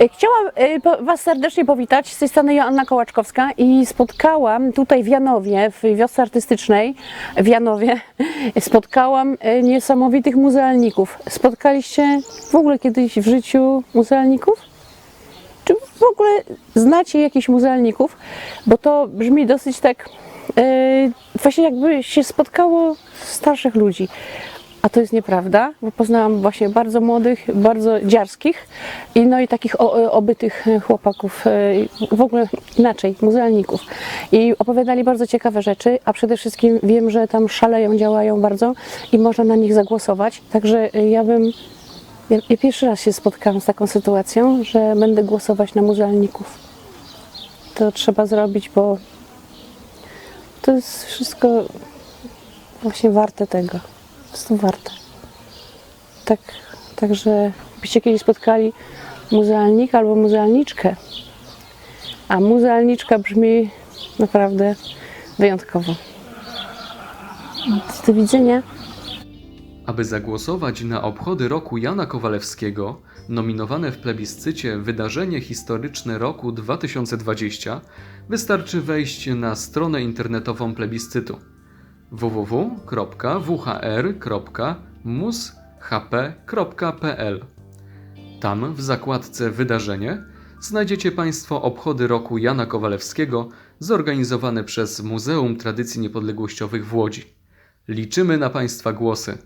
E, Chciałam e, Was serdecznie powitać. Z tej strony Joanna Kołaczkowska i spotkałam tutaj w Janowie, w wiosce artystycznej w Janowie, spotkałam e, niesamowitych muzealników. Spotkaliście w ogóle kiedyś w życiu muzealników? Czy w ogóle znacie jakichś muzealników? Bo to brzmi dosyć tak, właśnie jakby się spotkało starszych ludzi. A to jest nieprawda, bo poznałam właśnie bardzo młodych, bardzo dziarskich i no i takich obytych chłopaków, e, w ogóle inaczej, muzealników. I opowiadali bardzo ciekawe rzeczy, a przede wszystkim wiem, że tam szaleją, działają bardzo i można na nich zagłosować. Także ja bym, ja, ja pierwszy raz się spotkałam z taką sytuacją, że będę głosować na muzealników. To trzeba zrobić, bo to jest wszystko właśnie warte tego. Prostu warte. Tak, także byście kiedyś spotkali muzealnika albo muzealniczkę. A muzealniczka brzmi naprawdę wyjątkowo. Do widzenia. Aby zagłosować na obchody roku Jana Kowalewskiego, nominowane w plebiscycie wydarzenie historyczne roku 2020, wystarczy wejść na stronę internetową plebiscytu www.whr.mushp.pl. Tam w zakładce Wydarzenie znajdziecie Państwo obchody roku Jana Kowalewskiego zorganizowane przez Muzeum Tradycji Niepodległościowych w Łodzi. Liczymy na Państwa głosy.